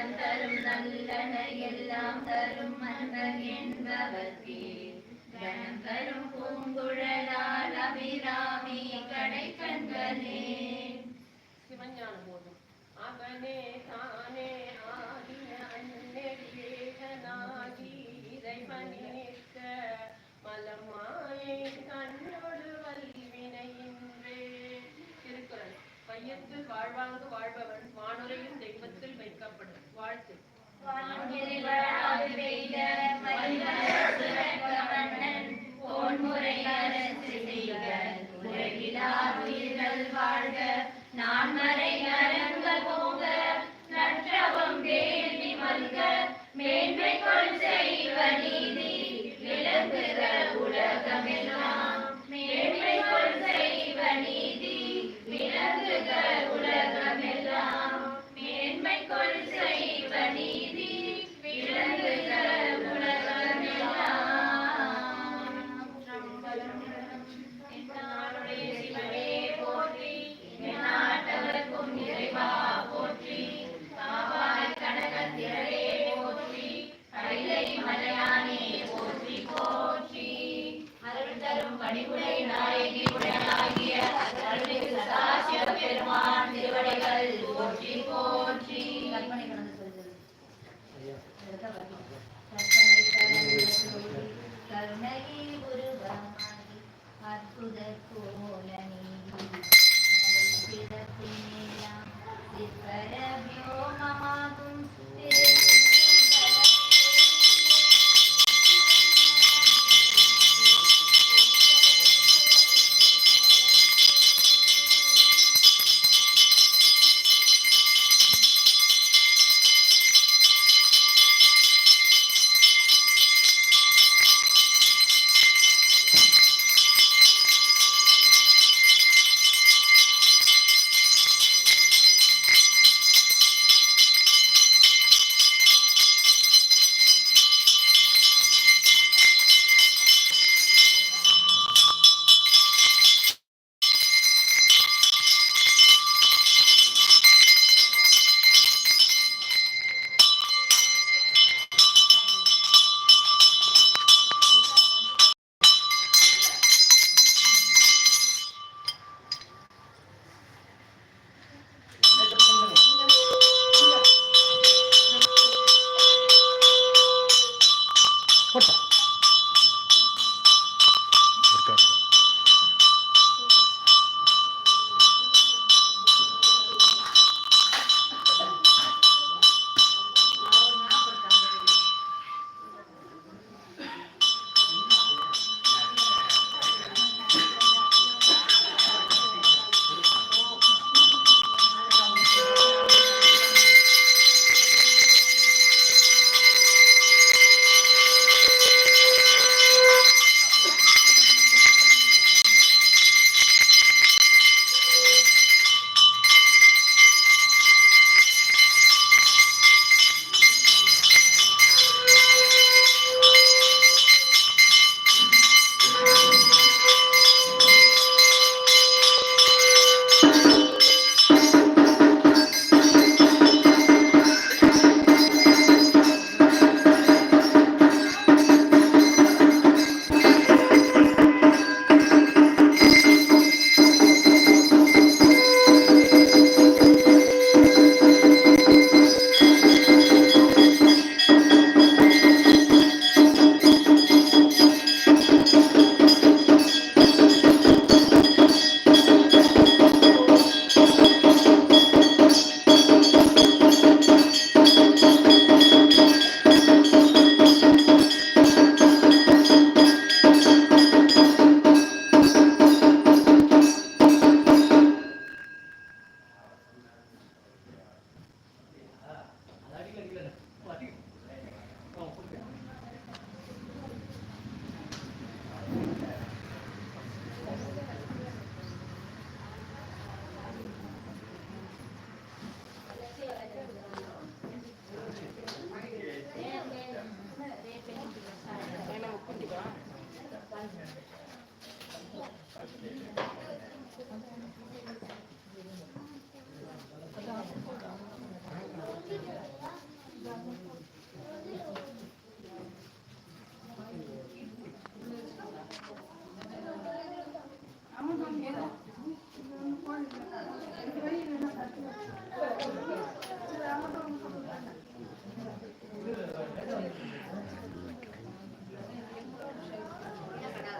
நலம் தரும் நல்லன எல்லாம் தரும் அன்பர் என்பவர் கணம் தரும் பூங்குழலால் அபிராமி கடை கண்களே. சிவஞான போதும் அவனே தானே ஆகிய அன்னேகனாகி மலமாயை கண்ணோடு வல்வினையின்றே திருக்குறள். பையத்து வாழ்வாங்கு வாழ்பவன் வானுரையும் தெய்வம் புகழப்படும் வாழ்த்து. வான்கில் பெய்த மலிவரசுடன் பணிபுரிய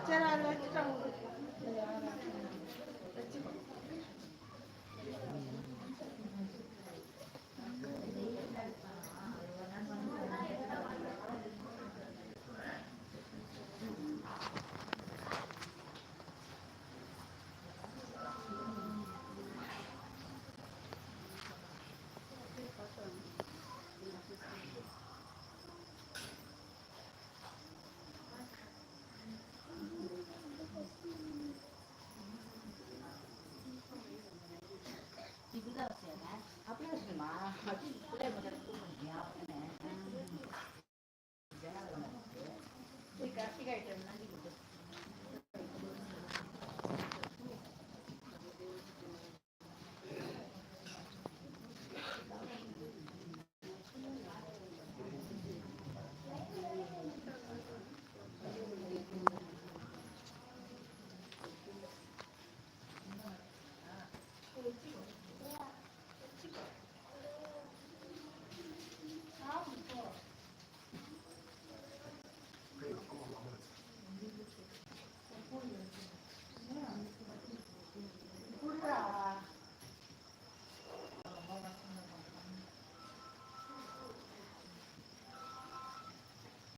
接下来，再来，Uh,